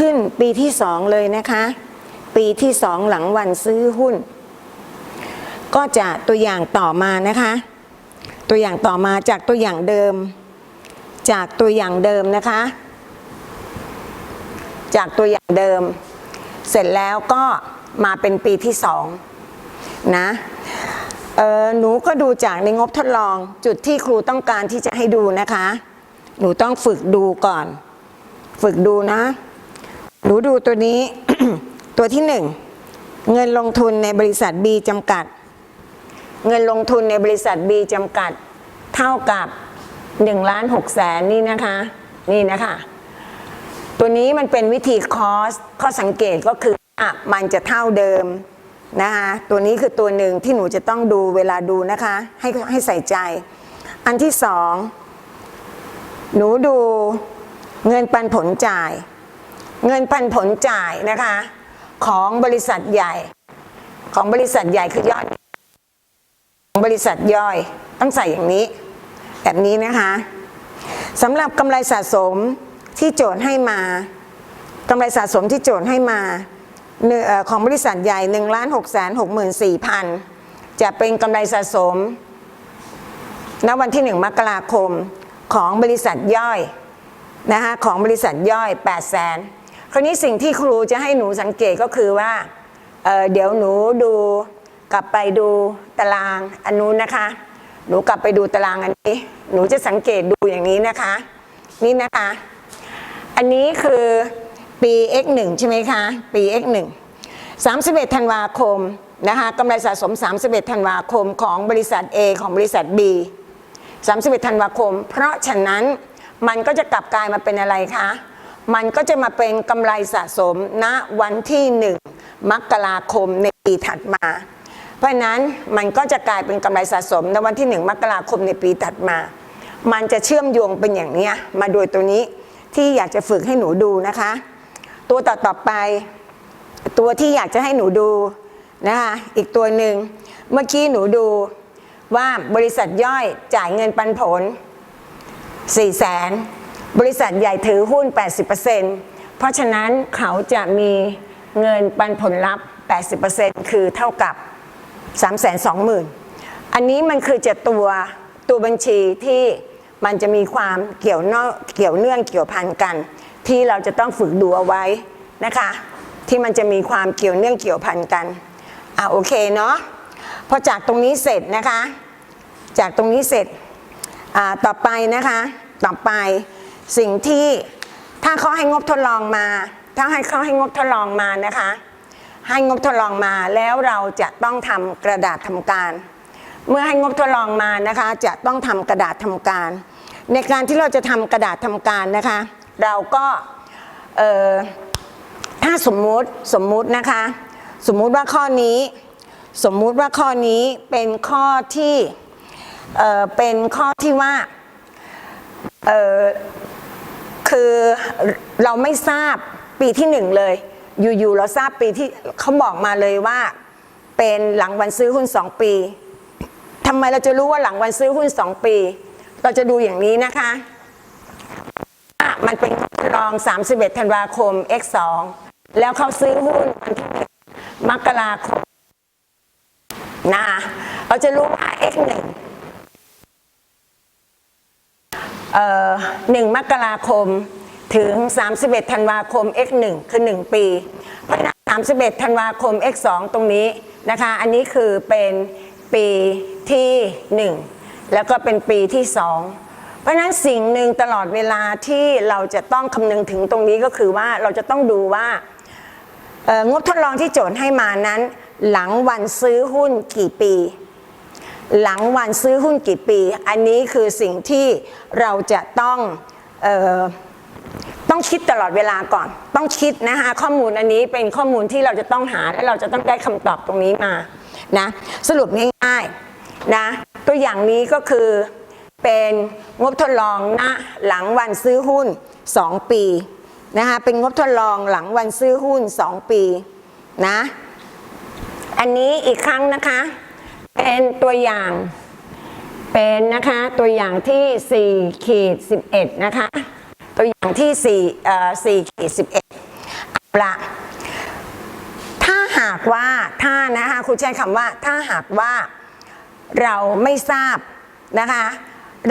ขึ้นปีที่สองเลยนะคะ ปีที่สองหลังวันซื้อหุ้น ก็จะตัวอย่างต่อมานะคะ ตัวอย่างต่อมาจากตัวอย่างเดิม จากตัวอย่างเดิมนะคะ จากตัวอย่างเดิม เสร็จแล้วก็มาเป็นปีที่สองนะหนูก็ดูจากในงบทดลองจุดที่ครูต้องการที่จะให้ดูนะคะ หนูต้องฝึกดูก่อน ฝึกดูนะ หนูดูตัวนี้ ตัวที่หนึ่งเงินลงทุนในบริษัท B จำกัด เงินลงทุนในบริษัท B จำกัด เท่ากับ1ล้าน6แสนนี่นะคะ นี่นะคะ ตัวนี้มันเป็นวิธีคอสข้อสังเกตก็คืออะมันจะเท่าเดิมนะคะตัวนี้คือตัวหนึ่งที่หนูจะต้องดูเวลาดูนะคะ ให้ให้ใส่ใจ อันที่สองหนูดูเงินปันผลจ่าย เงินปันผลจ่ายนะคะ ของบริษัทใหญ่ ของบริษัทใหญ่คือยอดของบริษัทย่อยต้องใส่อย่างนี้ แบบนี้นะคะสำหรับกำไรสะสมที่โจทย์ให้มากำไรสะสมที่โจทย์ให้มาของบริษัทใหญ่1ล้าน6แสน6 4พันจะเป็นกำไรสะสมณวันที่ 1 มกราคมของบริษัทย่อยนะคะของบริษัทย่อย8 0 0แสน คราวนี้สิ่งที่ครูจะให้หนูสังเกตก็คือว่าเเดี๋ยวหนูดูกลับไปดูตารางอันนู้นนะคะ หนูกลับไปดูตารางอันนี้ หนูจะสังเกตดูอย่างนี้นะคะ นี่นะคะ อันนี้คือปี x 1 ใช่ไหมคะ ปี x 1 31 ธันวาคมนะคะกำไรสะสม 31 ธันวาคมของบริษัท A ของบริษัท B 31 ธันวาคม เพราะฉะนั้นมันก็จะกลับกลายมาเป็นอะไรคะ มันก็จะมาเป็นกำไรสะสมณวันที่1มกราคมในปีถัดมา เพราะนั้นมันก็จะกลายเป็นกำไรสะสมในวันที่1มกราคมในปีถัดมา มันจะเชื่อมโยงเป็นอย่างเนี้ยมาโดยตัวนี้ที่อยากจะฝึกให้หนูดูนะคะ ตัวต่อต่อไป ตัวที่อยากจะให้หนูดูนะคะอีกตัวหนึ่งเมื่อกี้หนูดูว่าบริษัทย่อยจ่ายเงินปันผล4แสน บริษัทใหญ่ถือหุ้น 80%เพราะฉะนั้นเขาจะมีเงินปันผลลัพธ์ 80%คือเท่ากับ 320,000 อันนี้มันคือจะตัวตัวบัญชีที่มันจะมีความเกี่ยวเนเกี่ยวเนื่องเกี่ยวพันกัน ที่เราจะต้องฝึกดูเอาไว้นะคะ ที่มันจะมีความเกี่ยวเนื่องเกี่ยวพันกันอ่าโอเคเนาะพอจากตรงนี้เสร็จนะคะ จากตรงนี้เสร็จอ่าต่อไปนะคะ ต่อไป สิ่งที่ถ้าเขาให้งบทดลองมา ถ้าให้เขาให้งบทดลองมานะคะ ให้งบทดลองมาแล้วเราจะต้องทำกระดาษทำการ เมื่อให้งบทดลองมานะคะ จะต้องทำกระดาษทำการ ในการที่เราจะทำกระดาษทำการนะคะ เราก็ถ้าสมมุติสมมุตินะคะ สมมุติว่าข้อนี้ สมมุติว่าข้อนี้เป็นข้อที่เเป็นข้อที่ว่า คือเราไม่ทราบปีที่หนึ่งเลย อยู่ๆเราทราบปีที่เขาบอกมาเลยว่า เป็นหลังวันซื้อหุ้นสองปีทำไมเราจะรู้ว่าหลังวันซื้อหุ้นสองปี เราจะดูอย่างนี้นะคะ มันเป็นทดลอง 31 ธันวาคม X2 แล้วเขาซื้อหุ้นวันที่มกราคมนะเราจะรู้ว่า X1 หนึ่งมกราคมถึง 31 ธันวาคม X1 คือ 1 ปีเพราะฉะนั้น31 ธันวาคม X2 ตรงนี้นะคะ อันนี้คือเป็นปีที่ 1 แล้วก็เป็นปีที่ 2 เพราะฉะนั้นสิ่งหนึ่งตลอดเวลาที่เราจะต้องคำนึงถึงตรงนี้ก็คือว่าเราจะต้องดูว่างบทดลองที่โจทย์ให้มานั้น หลังวันซื้อหุ้นกี่ปี หลังวันซื้อหุ้นกี่ปี อันนี้คือสิ่งที่เราจะต้องออต้องคิดตลอดเวลาก่อน ต้องคิดนะคะข้อมูลอันนี้เป็นข้อมูลที่เราจะต้องหาและเราจะต้องได้คำตอบตรงนี้มานะสรุปง่ายๆนะตัวอย่างนี้ก็คือเป็นงบทดลองณหลังวันซื้อหุ้น 2 ปีนะคะเป็นงบทดลองหลังวันซื้อหุ้น 2 ปีนะอันนี้อีกครั้งนะคะ เป็นตัวอย่าง เป็นนะคะตัวอย่างที่4ขีด11 นะคะ ตัวอย่างที่4เอ่อ4ขีด11ละถ้าหากว่าถ้านะคะครูใช้คำว่าถ้าหากว่าเราไม่ทราบนะคะ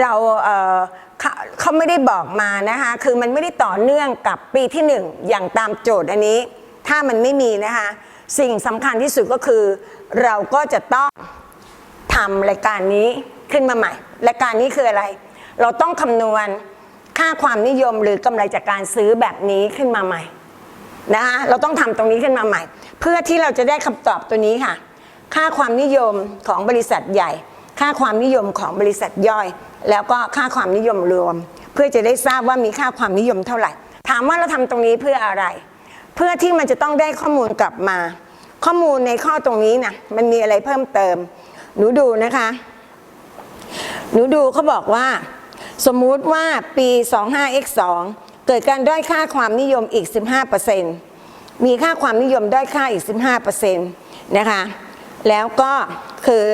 เราเอ่อเขาเขาไม่ได้บอกมานะคะ คือมันไม่ได้ต่อเนื่องกับปีที่หนึ่งอย่างตามโจทย์อันนี้ ถ้ามันไม่มีนะคะ สิ่งสำคัญที่สุดก็คือ เราก็จะต้อง ทำรายการนี้ขึ้นมาใหม่ รายการนี้คืออะไร เราต้องคำนวณค่าความนิยมหรือกำไรจากการซื้อแบบนี้ขึ้นมาใหม่นะคะเราต้องทำตรงนี้ขึ้นมาใหม่ เพื่อที่เราจะได้คำตอบตัวนี้ค่ะ ค่าความนิยมของบริษัทใหญ่ ค่าความนิยมของบริษัทย่อย แล้วก็ค่าความนิยมรวม เพื่อจะได้ทราบว่ามีค่าความนิยมเท่าไหร่ ถามว่าเราทำตรงนี้เพื่ออะไร เพื่อที่มันจะต้องได้ข้อมูลกลับมา ข้อมูลในข้อตรงนี้นะมันมีอะไรเพิ่มเติม หนูดูนะคะ หนูดูเขาบอกว่า สมมุติว่าปี 25x2 เกิดการด้อยค่าความนิยมอีก 15%มีค่าความนิยมด้อยค่าอีก 15%นะคะ แล้วก็คือ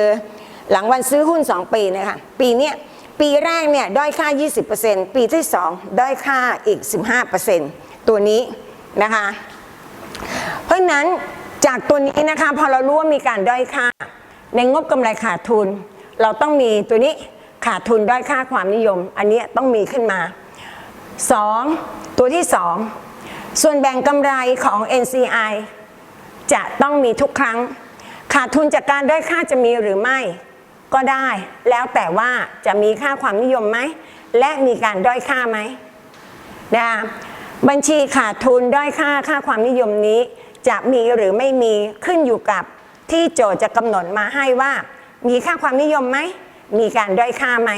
หลังวันซื้อหุ้น 2 ปีนะคะ ปีเนี้ยปีแรกเนี่ยด้อยค่า 20%ปีที่ 2 ด้อยค่าอีก 15%ตัวนี้นะคะ เพราะฉะนั้นจากตัวนี้นะคะพอเรารู้ว่ามีการด้อยค่า ในงบกำไรขาดทุน เราต้องมีตัวนี้ขาดทุนด้อยค่าความนิยม อันนี้ต้องมีขึ้นมา 2. ตัวที่ 2 ส่วนแบ่งกำไรของ NCI จะต้องมีทุกครั้ง ขาดทุนจากการด้อยค่าจะมีหรือไม่ ก็ได้ แล้วแต่ว่าจะมีค่าความนิยมไหม และมีการด้อยค่าไหมนะบัญชีขาดทุนด้อยค่าค่าความนิยมนี้ จะมีหรือไม่มีขึ้นอยู่กับ ที่โจทย์จะกำหนดมาให้ว่า มีค่าความนิยมไหม มีการด้อยค่าไหม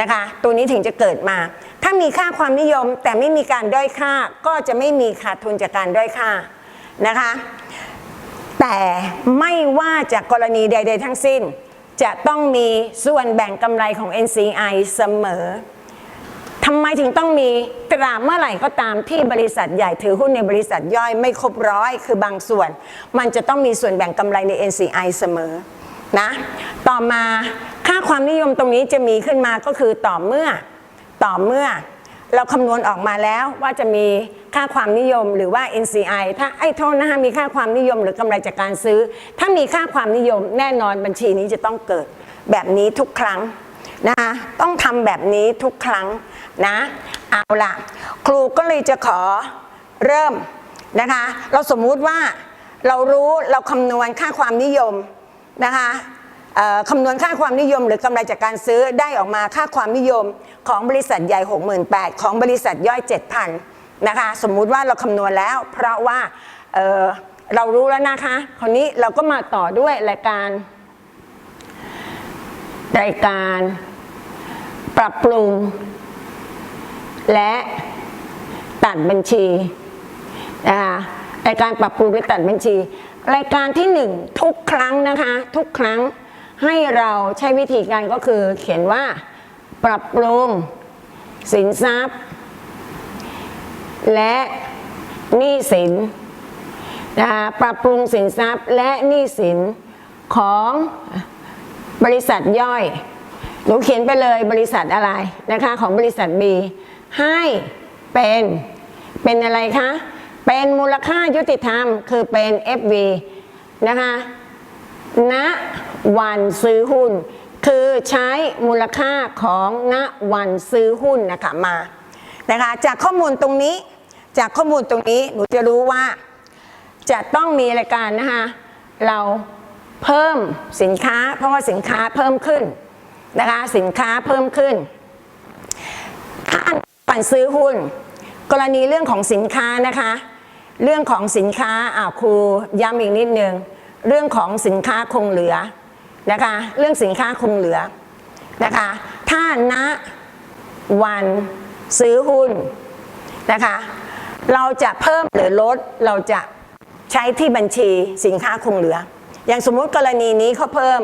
นะคะ ตัวนี้ถึงจะเกิดมา ถ้ามีค่าความนิยมแต่ไม่มีการด้อยค่าก็จะไม่มีขาดทุนจากการด้อยค่านะคะ แต่ไม่ว่าจากกรณีใด ๆ ทั้งสิ้น จะต้องมีส่วนแบ่งกำไรของ NCI เสมอำไมถึงต้องมีตราเมื่อไหร่ก็ตามที่บริษัทใหญ่ถือหุ้นในบริษัทย่อยไม่ครบร้อยคือบางส่วน มันจะต้องมีส่วนแบ่งกำไรใน NCI เสมอนะต่อมาค่าความนิยมตรงนี้จะมีขึ้นมาก็คือต่อเมื่อต่อเมื่อ เราคำนวณออกมาแล้วว่าจะมีค่าความนิยมหรือว่า NCI ถ้าไอ้โทษนะคะมีค่าความนิยมหรือกำไรจากการซื้อ ถ้ามีค่าความนิยมแน่นอนบัญชีนี้จะต้องเกิดแบบนี้ทุกครั้งนะคะต้องทำแบบนี้ทุกครั้ง นะ เอาละครูก็เลยจะขอเริ่มนะคะ เราสมมุติว่าเรารู้เราคำนวณค่าความนิยมนะคะคำนวณค่าความนิยมหรือกำไรจากการซื้อได้ออกมาค่าความนิยมของบริษัทใหญ่ 68,000 ของบริษัทย่อย 7,000 นะคะ สมมุติว่าเราคำนวณแล้ว เพราะว่าเเรารู้แล้วนะคะ คราวนี้เราก็มาต่อด้วยรายการรายการปรับปรุง และตัดบัญชีนะคะรายการปรับปรุงและตัดบัญชี รายการที่หนึ่งทุกครั้งนะคะ ทุกครั้งให้เราใช้วิธีการก็คือเขียนว่าปรับปรุงสินทรัพย์ และหนี้สินนะคะปรับปรุงสินทรัพย์และหนี้สินของบริษัทย่อยหนูเขียนไปเลยบริษัทอะไรนะคะของบริษัท B ให้เป็นเป็นอะไรคะ เป็นมูลค่ายุติธรรม คือเป็น FV นะคะณวันซื้อหุ้น คือใช้มูลค่าของณวันซื้อหุ้นนะคะมานะคะจากข้อมูลตรงนี้ จากข้อมูลตรงนี้หนูจะรู้ว่า จะต้องมีรายการนะคะเราเพิ่มสินค้า เพราะว่าสินค้าเพิ่มขึ้นนะคะสินค้าเพิ่มขึ้นถ้าก่อน ซื้อหุ้น กรณีเรื่องของสินค้านะคะ เรื่องของสินค้าอ่าครูย้ำอีกนิดนึงเรื่องของสินค้าคงเหลือนะคะ เรื่องสินค้าคงเหลือนะคะ ถ้าณวันซื้อหุ้นนะคะ เราจะเพิ่มหรือลดเราจะใช้ที่บัญชีสินค้าคงเหลือ อย่างสมมุติกรณีนี้เขาเพิ่ม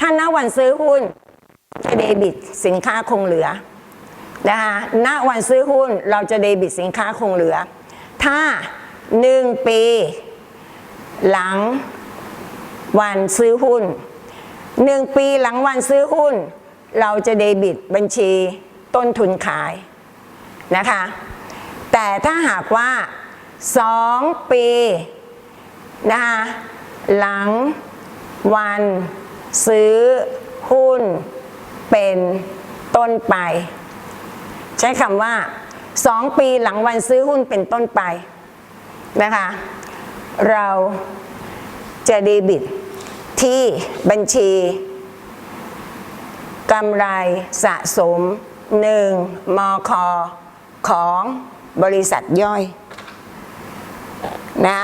ถ้าณวันซื้อหุ้นจะเดบิตสินค้าคงเหลือ นะคะณวันซื้อหุ้นเราจะเดบิตสินค้าคงเหลือ ถ้าหนึ่งปีหลังวันซื้อหุ้นหนึ่งปีหลังวันซื้อหุ้น เราจะเดบิตบัญชีต้นทุนขายนะคะ แต่ถ้าหากว่าสองปีนะคะหลังวันซื้อหุ้นเป็นต้นไป ใช้คำว่าสองปีหลังวันซื้อหุ้นเป็นต้นไปนะคะ เราจะเดบิตที่บัญชีกำไรสะสม 1 มคของบริษัทย่อยนะ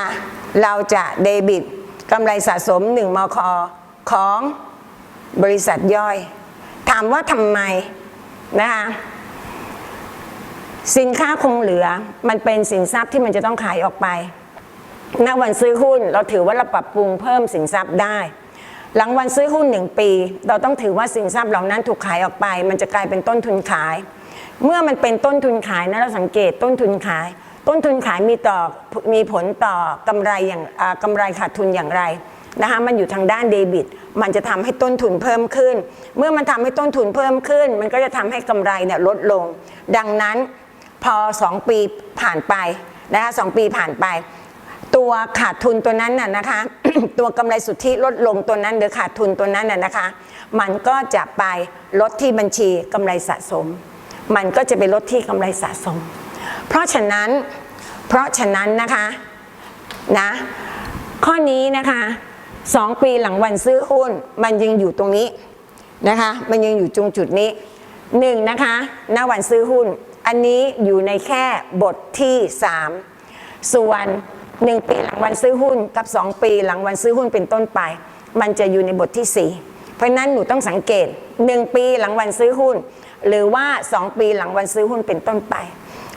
เราจะเดบิตกำไรสะสม 1 มคของบริษัทย่อย ถามว่าทำไมนะคะ สินค้าคงเหลือ มันเป็นสินทรัพย์ที่มันจะต้องขายออกไปณวันซื้อหุ้นเราถือว่าเราปรับปรุงเพิ่มสินทรัพย์ได้ หลังวันซื้อหุ้นหนึ่งปี เราต้องถือว่าสินทรัพย์เหล่านั้นถูกขายออกไป มันจะกลายเป็นต้นทุนขาย เมื่อมันเป็นต้นทุนขายนะเราสังเกตต้นทุนขาย ต้นทุนขายมีต่อมีผลต่อกำไรอย่างอ่ากำไรขาดทุนอย่างไรนะคะมันอยู่ทางด้านเดบิต มันจะทำให้ต้นทุนเพิ่มขึ้น เมื่อมันทำให้ต้นทุนเพิ่มขึ้น มันก็จะทำให้กำไรเนี่ยลดลง ดังนั้น พอ 2 ปีผ่านไปนะคะสองปีผ่านไป ตัวขาดทุนตัวนั้นน่ะนะคะตัวกำไรสุทธิลดลงตัวนั้นหรือขาดทุนตัวนั้นน่ะนะคะ มันก็จะไปลดที่บัญชีกำไรสะสม มันก็จะไปลดที่กำไรสะสม เพราะฉะนั้นเพราะฉะนั้นนะคะนะข้อนี้นะคะสองปีหลังวันซื้อหุ้นมันยังอยู่ตรงนี้นะคะ มันยังอยู่ตรงจุดนี้หนึ่งนะคะณวันซื้อหุ้น อันนี้อยู่ในแค่บทที่สามส่วน 1 ปีหลังวันซื้อหุ้นกับ 2 ปีหลังวันซื้อหุ้นเป็นต้นไป มันจะอยู่ในบทที่ 4 เพราะฉะนั้นหนูต้องสังเกต 1 ปีหลังวันซื้อหุ้น หรือว่า 2 ปีหลังวันซื้อหุ้นเป็นต้นไป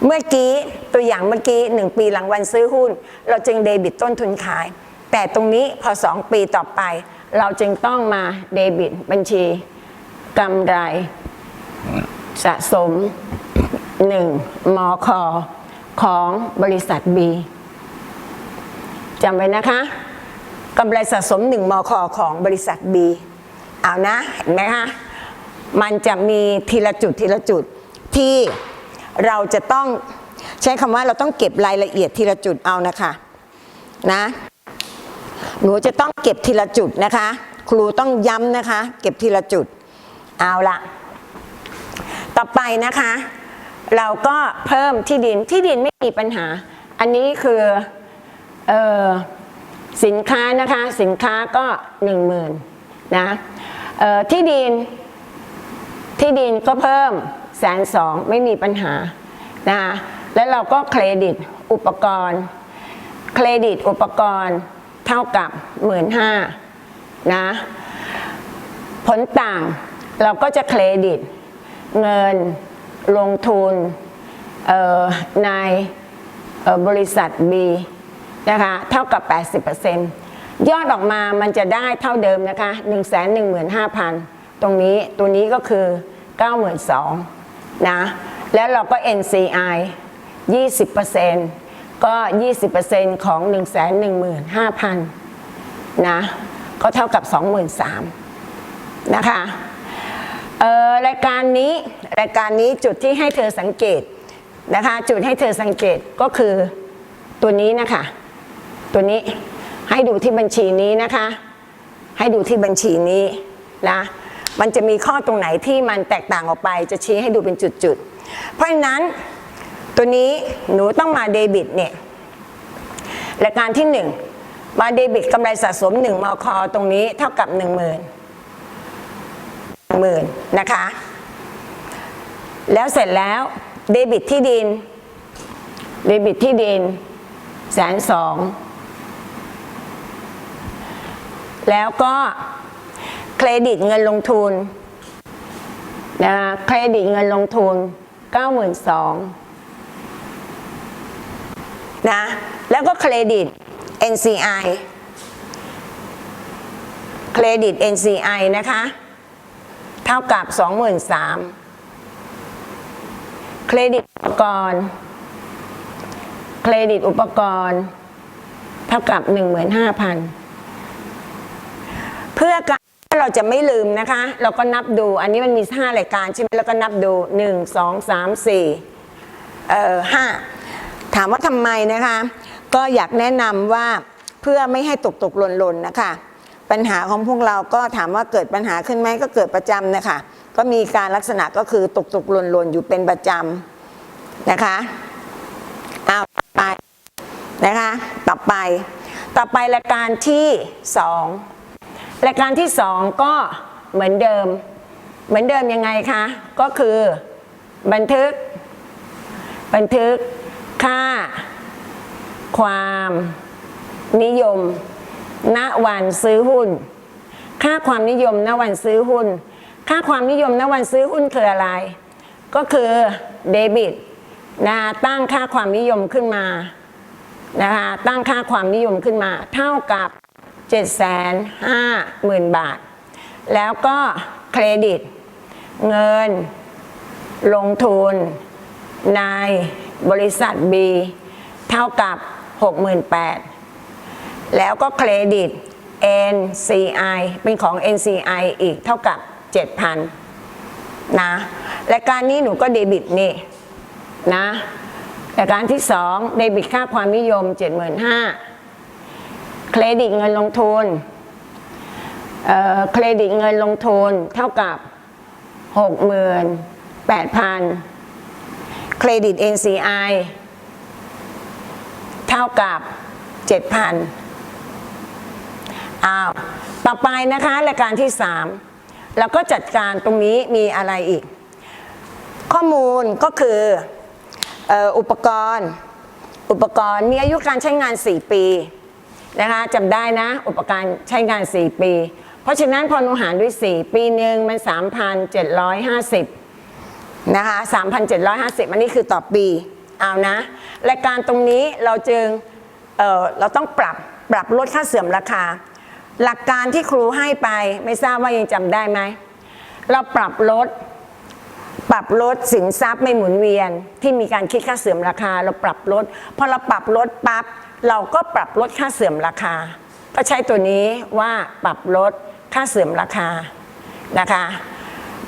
เมื่อกี้ตัวอย่างเมื่อกี้ 1 ปีหลังวันซื้อหุ้น เราจึงเดบิตต้นทุนขาย แต่ตรงนี้พอ 2 ปีต่อไป เราจึงต้องมาเดบิตบัญชีกำไรสะสม 1 มค ของบริษัท B จำไว้นะคะกำไรสะสม 1 มค ของบริษัท B เอานะเห็นไหมคะมันจะมีทีละจุดทีละจุดที่เราจะต้องใช้คำว่าเราต้องเก็บรายละเอียดทีละจุดเอานะคะนะหนูจะต้องเก็บทีละจุดนะคะ ครูต้องย้ำนะคะ เก็บทีละจุดเอาละต่อไปนะคะ เราก็เพิ่มที่ดินที่ดินไม่มีปัญหา อันนี้คือออสินค้านะคะสินค้าก็หนึ่งหมื่นนะที่ดินที่ดินก็เพิ่มแสนสองไม่มีปัญหานะคะแล้วเราก็เครดิตอุปกรณ์ เครดิตอุปกรณ์เท่ากับหมื่นห้านะผลต่างเราก็จะเครดิตเงิน ลงทุนในบริษัท B นะคะเท่ากับ 80%ยอดออกมามันจะได้เท่าเดิมนะคะ 115,000 ตรงนี้ตัวนี้ก็คือ 92,000นะแล้วเราก็ NCI 20%ก็ 20%ของ 115,000นะก็เท่ากับ 23,000นะคะ เออรายการนี้รายการนี้จุดที่ให้เธอสังเกตนะคะ จุดให้เธอสังเกตก็คือตัวนี้นะคะ ตัวนี้ให้ดูที่บัญชีนี้นะคะ ให้ดูที่บัญชีนี้นะมันจะมีข้อตรงไหนที่มันแตกต่างออกไปจะชี้ให้ดูเป็นจุดๆ เพราะฉะนั้นตัวนี้หนูต้องมาเดบิตเนี่ยรายการที่หนึ่งมาเดบิตกำไรสะสม 1มคตรงนี้เท่ากับ 1 0,000 หมื่นนะคะ แล้วเสร็จแล้วเดบิตที่ดิน เดบิตที่ดินแสนสองแล้วก็เครดิตเงินลงทุนนะคะเครดิตเงินลงทุน 92,000นะแล้วก็เครดิต NCI เครดิต NCI นะคะ เท่ากับ 23,000เครดิตอุปกรณ์ เครดิตอุปกรณ์ เท่ากับ 15,000 เพื่อการเราจะไม่ลืมนะคะ เราก็นับดู อันนี้มันมี 5 รายการใช่ไหมแล้วก็นับดู 1 2 3 4เอ่อ5ถามว่าทำไมนะคะ ก็อยากแนะนำว่าเพื่อไม่ให้ตกตกหล่นหล่นนะคะ ปัญหาของพวกเราก็ถามว่าเกิดปัญหาขึ้นไหมก็เกิดประจำนะคะก็มีการลักษณะก็คือตกตกหล่นหล่นอยู่เป็นประจำนะคะเอาไปนะคะต่อไป ต่อไปรายการที่สองรายการที่สองก็เหมือนเดิม เหมือนเดิมยังไงคะก็คือบันทึก บันทึกค่า ความนิยม ณวันซื้อหุ้น ค่าความนิยมณวันซื้อหุ้น ค่าความนิยมณวันซื้อหุ้นคืออะไร ก็คือเดบิตนะตั้งค่าความนิยมขึ้นมานะคะตั้งค่าความนิยมขึ้นมา เท่ากับ 7 5 0 0 0 0 บาท แล้วก็เครดิต เงิน ลงทุน ในบริษัท B เท่ากับ 68,000 แล้วก็เครดิต NCI เป็นของ NCI อีกเท่ากับ 7,000 นะรายการนี้หนูก็เดบิตนี่นะรายการที่สองเดบิตค่าความนิยม 75,000 เครดิตเงินลงทุนเอ่อเครดิตเงินลงทุนเท่ากับ 68,000 เครดิต NCI เท่ากับ 7,000 อ้าวต่อไปนะคะรายการที่ 3 แล้วก็จัดการตรงนี้มีอะไรอีก ข้อมูลก็คืออ,อุปกรณ์ อุปกรณ์มีอายุการใช้งาน 4 ปีนะคะจำได้นะ อุปกรณ์ใช้งาน 4 ปี เพราะฉะนั้นพอหนูหารด้วย 4 ปีหนึ่งมัน 3,750นะคะ3,750 อันนี้คือต่อปีเอานะรายการตรงนี้เราจึงเเราต้องปรับปรับลดค่าเสื่อมราคา หลักการที่ครูให้ไปไม่ทราบว่ายังจำได้ไหม เราปรับลดปรับลดสินทรัพย์ไม่หมุนเวียน ที่มีการคิดค่าเสื่อมราคา เราปรับลดพอเราปรับลดปั๊บเราก็ปรับลดค่าเสื่อมราคา ก็ใช้ตัวนี้ว่าปรับลดค่าเสื่อมราคานะคะ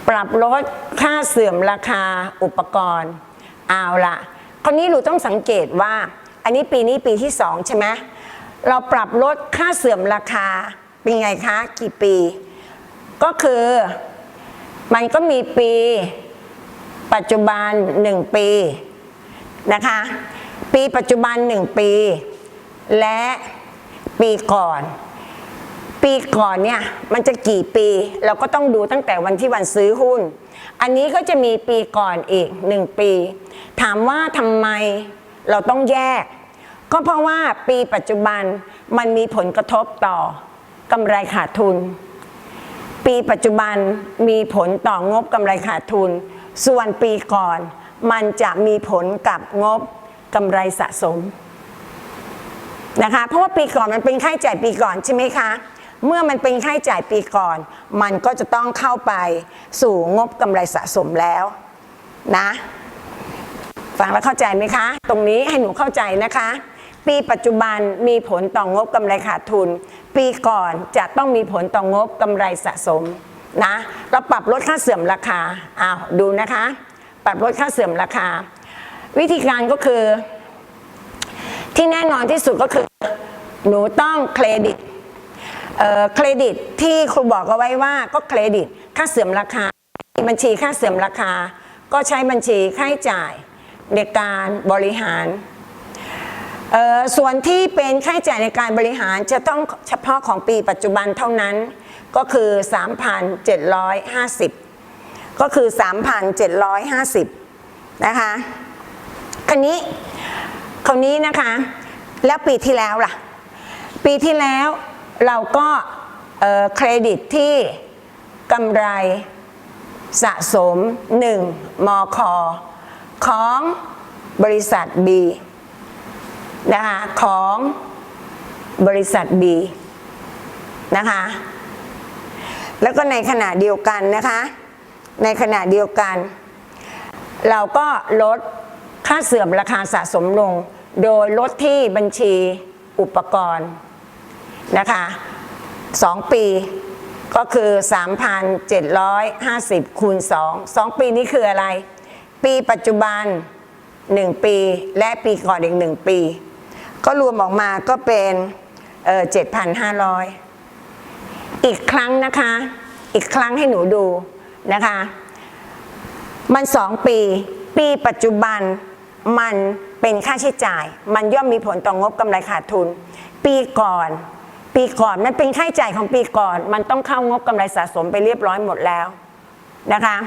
ปรับลดค่าเสื่อมราคาอุปกรณ์เอาละคราวนี้เราต้องสังเกตว่า อันนี้ปีนี้ปีที่สองใช่ไหมเราปรับลดค่าเสื่อมราคา เป็นไงคะ กี่ปี ก็คือมันก็มีปี ปัจจุบัน1ปีนะคะ ปีปัจจุบัน1ปี และปีก่อน ปีก่อนเนี่ยมันจะกี่ปี เราก็ต้องดูตั้งแต่วันที่วันซื้อหุ้น อันนี้ก็จะมีปีก่อนอีกหนึ่งปี ถามว่าทำไมเราต้องแยก ก็เพราะว่าปีปัจจุบันมันมีผลกระทบต่อ กำไรขาดทุน ปีปัจจุบันมีผลต่องบกำไรขาดทุน ส่วนปีก่อนมันจะมีผลกับงบกำไรสะสมนะคะเพราะว่าปีก่อนมันเป็นค่าใช้จ่ายปีก่อนใช่ไหมคะ เมื่อมันเป็นค่าใช้จ่ายปีก่อน มันก็จะต้องเข้าไปสู่งบกำไรสะสมแล้วนะฟังแล้วเข้าใจไหมคะ ตรงนี้ให้หนูเข้าใจนะคะ ปีปัจจุบันมีผลต่องบกำไรขาดทุน ปีก่อนจะต้องมีผลต่องบกำไรสะสมนะเราปรับลดค่าเสื่อมราคาอ้าวดูนะคะ ปรับลดค่าเสื่อมราคา วิธีการก็คือ ที่แน่นอนที่สุดก็คือ หนูต้องเครดิตเครดิตที่ครูบอกเอาไว้ว่าก็เครดิตค่าเสื่อมราคา บัญชีค่าเสื่อมราคา ก็ใช้บัญชีค่าใช้จ่ายในการบริหาร เอ่อส่วนที่เป็นค่าใช้จ่ายในการบริหารจะต้องเฉพาะของปีปัจจุบันเท่านั้นก็คือ 3,750 ก็คือ 3,750 นะคะคันนี้คราวนี้นะคะ แล้วปีที่แล้วล่ะ ปีที่แล้วเราก็เเครดิตที่กำไรสะสม 1 มค ของบริษัท B นะคะของบริษัท B นะคะ แล้วก็ในขณะเดียวกันนะคะ ในขณะเดียวกัน เราก็ลดค่าเสื่อมราคาสะสมลง โดยลดที่บัญชีอุปกรณ์นะคะ2ปีก็คือ 3,750คูณ2 2 ปีนี้คืออะไร ปีปัจจุบัน 1 ปี และปีก่อนอีก 1 ปี ก็รวมออกมาก็เป็นเจ็ดพันห้าร้อยอีกครั้งนะคะ อีกครั้งให้หนูดูนะคะ มันสองปี ปีปัจจุบันมันเป็นค่าใช้จ่าย มันย่อมมีผลต่องบกำไรขาดทุน ปีก่อน ปีก่อนมันเป็นค่าใช้จ่ายของปีก่อน มันต้องเข้างบกำไรสะสมไปเรียบร้อยหมดแล้วนะคะ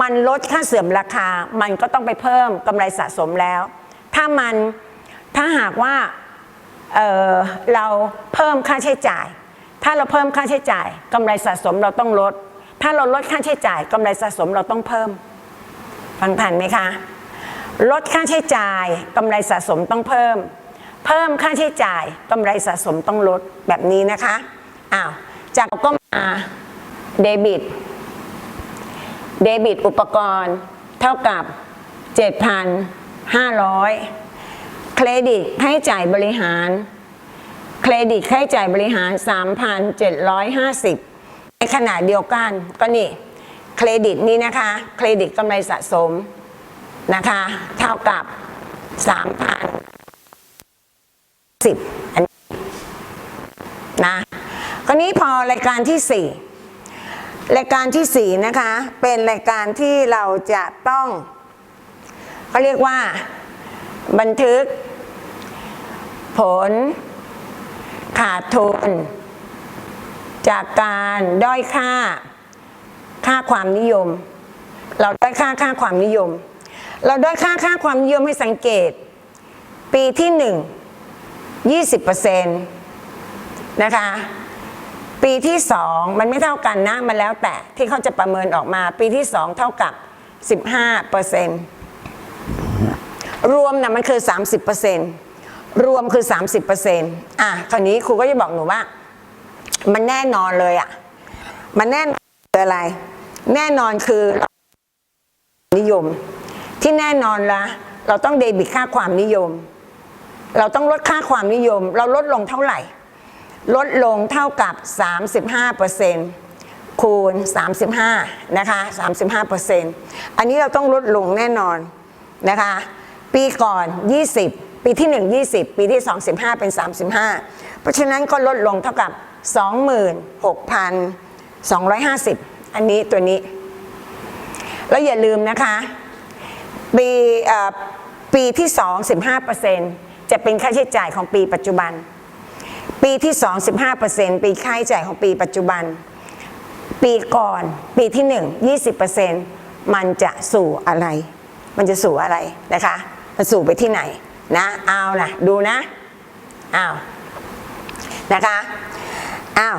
มันลดค่าเสื่อมราคา มันก็ต้องไปเพิ่มกำไรสะสมแล้ว ถ้ามัน ถ้าหากว่าเเราเพิ่มค่าใช้จ่าย ถ้าเราเพิ่มค่าใช้จ่ายกำไรสะสมเราต้องลด ถ้าเราลดค่าใช้จ่ายกำไรสะสมเราต้องเพิ่ม ฟังทันไหมคะ ลดค่าใช้จ่ายกำไรสะสมต้องเพิ่ม เพิ่มค่าใช้จ่ายกำไรสะสมต้องลดแบบนี้นะคะอ้าวจากก็มาเดบิตเดบิตอุปกรณ์เท่ากับ 7,500 เครดิตให้จ่ายบริหาร เครดิตใช้จ่ายบริหาร 3,750 ในขณะเดียวกันก็นี่ เครดิตนี้นะคะ เครดิตกำไรสะสมนะคะ เท่ากับ 3,010อันนี้นะคราวนี้พอรายการที่ 4 รายการที่ 4 นะคะ เป็นรายการที่เราจะต้องเขาเรียกว่าบันทึก ผล ขาดทุน จากการด้อยค่า ค่าความนิยม เราด้อยค่าค่าความนิยม เราด้อยค่าค่าความนิยมให้สังเกต ปีที่หนึ่งยี่สิบเปอร์เซ็นต์นะคะปีที่สองมันไม่เท่ากันนะ มันแล้วแต่ที่เขาจะประเมินออกมา ปีที่สองเท่ากับสิบห้าเปอร์เซ็นต์รวมนะมันคือ 30% รวมคือ 30%อะคราวนี้ครูก็จะบอกหนูว่า มันแน่นอนเลยอะ่ะ มันแน่นอนคืออะไร แน่นอนคือนิยม ที่แน่นอนละเราต้องเดบิตค่าความนิยม เราต้องลดค่าความนิยม เราลดลงเท่าไหร่ ลดลงเท่ากับ 35%คูณ 35 นะคะ 35%อันนี้เราต้องลดลงแน่นอนนะคะ ปีก่อน 20 ปีที่ 1 20 ปีที่ 2 15 เป็น 35 เพราะฉะนั้นก็ลดลงเท่ากับ 26,250 อันนี้ตัวนี้ แล้วอย่าลืมนะคะ ปีเอ่อปีที่ 2 15 จะเป็นค่าใช้จ่ายของปีปัจจุบัน ปีที่ 2 15%ปีค่าใช้จ่ายของปีปัจจุบัน ปีก่อนปีที่ 1 20%มันจะสู่อะไร มันจะสู่อะไรนะคะ มันสู่ไปที่ไหน นะเอานะดูนะอ้าวนะคะอ้าว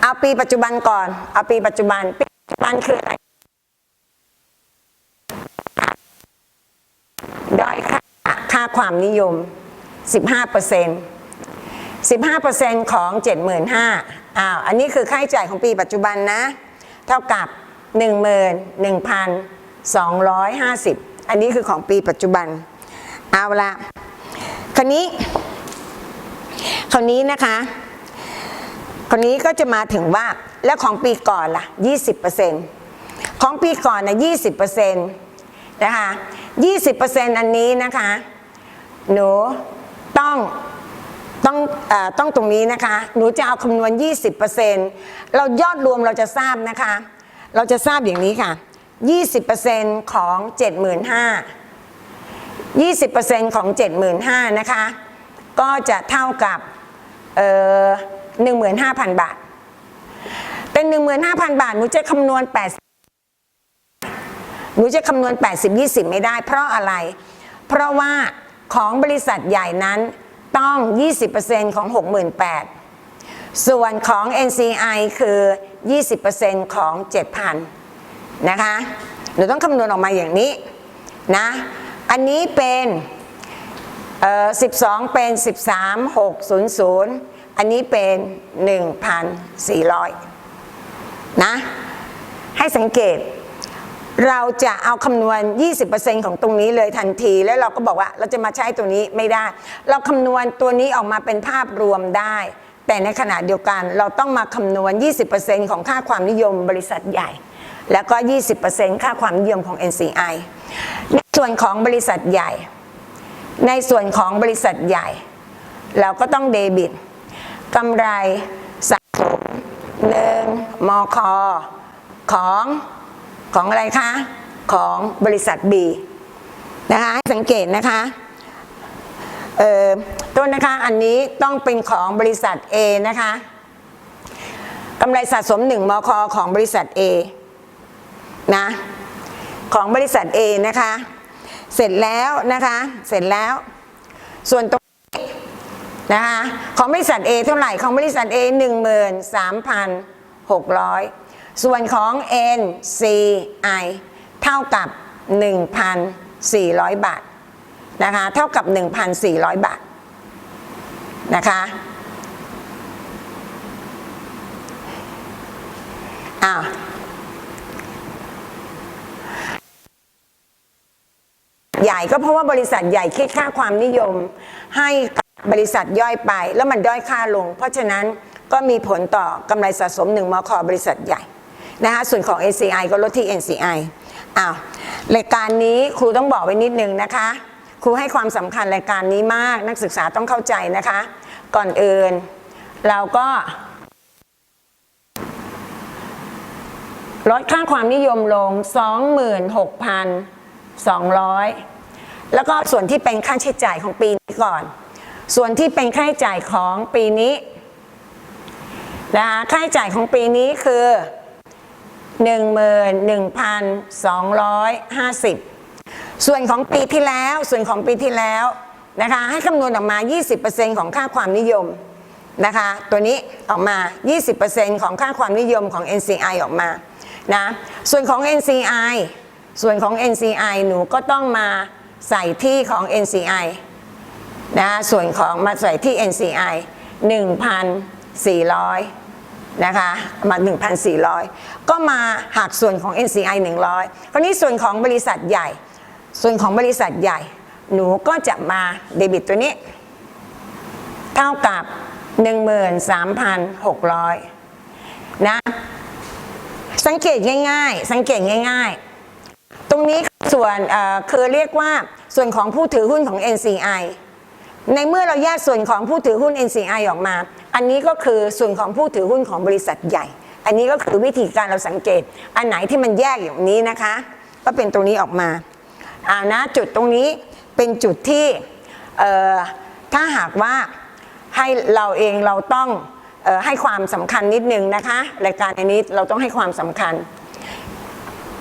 เอาปีปัจจุบันก่อน เอาปีปัจจุบันปีปัจจุบันคืออะไรด้อยค่าค่าความนิยม 15เปอร์เซ็นต์15เปอร์เซ็นต์ของ 75,000อ้าวอันนี้คือค่าใช้จ่ายของปีปัจจุบันนะ เท่ากับ 11,250 อันนี้คือของปีปัจจุบัน เอาละคราวนี้คราวนี้นะคะคราวนี้ก็จะมาถึงว่าแล้วของปีก่อนล่ะ 20%ของปีก่อนนะ20%นะคะ20%อันนี้นะคะหนูต้องต้องอต้องตรงนี้นะคะ หนูจะเอาคำนวณ 20%เรายอดรวมเราจะทราบนะคะ เราจะทราบอย่างนี้ค่ะ 20%ของ 75,000 20%ของ 75,000นะคะ ก็จะเท่ากับเอ่อ15,000บาท เป็น15,000บาทหนูจะคำนวณ80หนูจะคำนวณ 80 20 ไม่ได้ เพราะอะไร เพราะว่าของบริษัทใหญ่นั้นต้อง 20%ของ 68,000 ส่วนของ NCI คือ 20%ของ 7,000 นะคะ หนูต้องคำนวณออกมาอย่างนี้นะ อันนี้เป็น12 เป็น 13 600 อันนี้เป็น 1,400 นะ ให้สังเกต เราจะเอาคำนวณ 20%ของตรงนี้เลยทันที แล้วเราก็บอกว่าเราจะมาใช้ตัวนี้ไม่ได้ เราคำนวณตัวนี้ออกมาเป็นภาพรวมได้ แต่ในขณะเดียวกันเราต้องมาคำนวณ 20%ของค่าความนิยมบริษัทใหญ่ แล้วก็ 20%ค่าความนิยมของ NCI ส่วนของบริษัทใหญ่ ในส่วนของบริษัทใหญ่ เราก็ต้องเดบิตกำไรสะสมหนึ่งมคของของอะไรคะ ของบริษัท B นะคะให้สังเกตนะคะเอ่อต้นนะคะอันนี้ต้องเป็นของบริษัท A นะคะกำไรสะสม1มคของบริษัท A นะของบริษัท A นะคะ เสร็จแล้วนะคะ เสร็จแล้ว ส่วนตรงนี้นะคะของบริษัท A เท่าไหร่ของบริษัท A 13,600 ส่วนของ NCI เท่ากับ 1,400 บาทนะคะเท่ากับ 1,400 บาทนะคะอ้าว ใหญ่ก็เพราะว่าบริษัทใหญ่คิดค่าความนิยม ให้บริษัทย่อยไป แล้วมันด้อยค่าลง เพราะฉะนั้นก็มีผลต่อกำไรสะสม1มคบริษัทใหญ่นะคะส่วนของ NCI ก็ลดที่ NCI อ้าวรายการนี้ครูต้องบอกไว้นิดนึงนะคะ ครูให้ความสำคัญรายการนี้มากนักศึกษาต้องเข้าใจนะคะ ก่อนอื่นเราก็ลดค่าความนิยมลง 200 แล้วก็ส่วนที่เป็นค่าใช้จ่ายของปีนี้ก่อน ส่วนที่เป็นค่าใช้จ่ายของปีนี้นะคะค่าใช้จ่ายของปีนี้คือ 11,250 ส่วนของปีที่แล้วส่วนของปีที่แล้วนะคะให้คำนวณออกมา 20%ของค่าความนิยมนะคะตัวนี้ออกมา 20%ของค่าความนิยมของ NCI ออกมานะส่วนของ NCI ส่วนของ NCI หนูก็ต้องมาใส่ที่ของ NCI นะส่วนของมาใส่ที่ NCI 1,400 นะคะมา 1,400 ก็มาหักส่วนของ NCI 100 คราวนี้ส่วนของบริษัทใหญ่ ส่วนของบริษัทใหญ่ หนูก็จะมาเดบิตตัวนี้ เท่ากับ 13,600 นะ สังเกตง่าย ๆ สังเกตง่าย ๆ ตรงนี้ส่วนคือเรียกว่าส่วนของผู้ถือหุ้นของ NCI ในเมื่อเราแยกส่วนของผู้ถือหุ้น NCI ออกมา อันนี้ก็คือส่วนของผู้ถือหุ้นของบริษัทใหญ่ อันนี้ก็คือวิธีการเราสังเกต อันไหนที่มันแยกอย่างนี้นะคะ ก็เป็นตรงนี้ออกมาอ่านะจุดตรงนี้เป็นจุดที่ถ้าหากว่าให้เราเองเราต้องออให้ความสำคัญนิดนึงนะคะรายการอันนี้เราต้องให้ความสำคัญ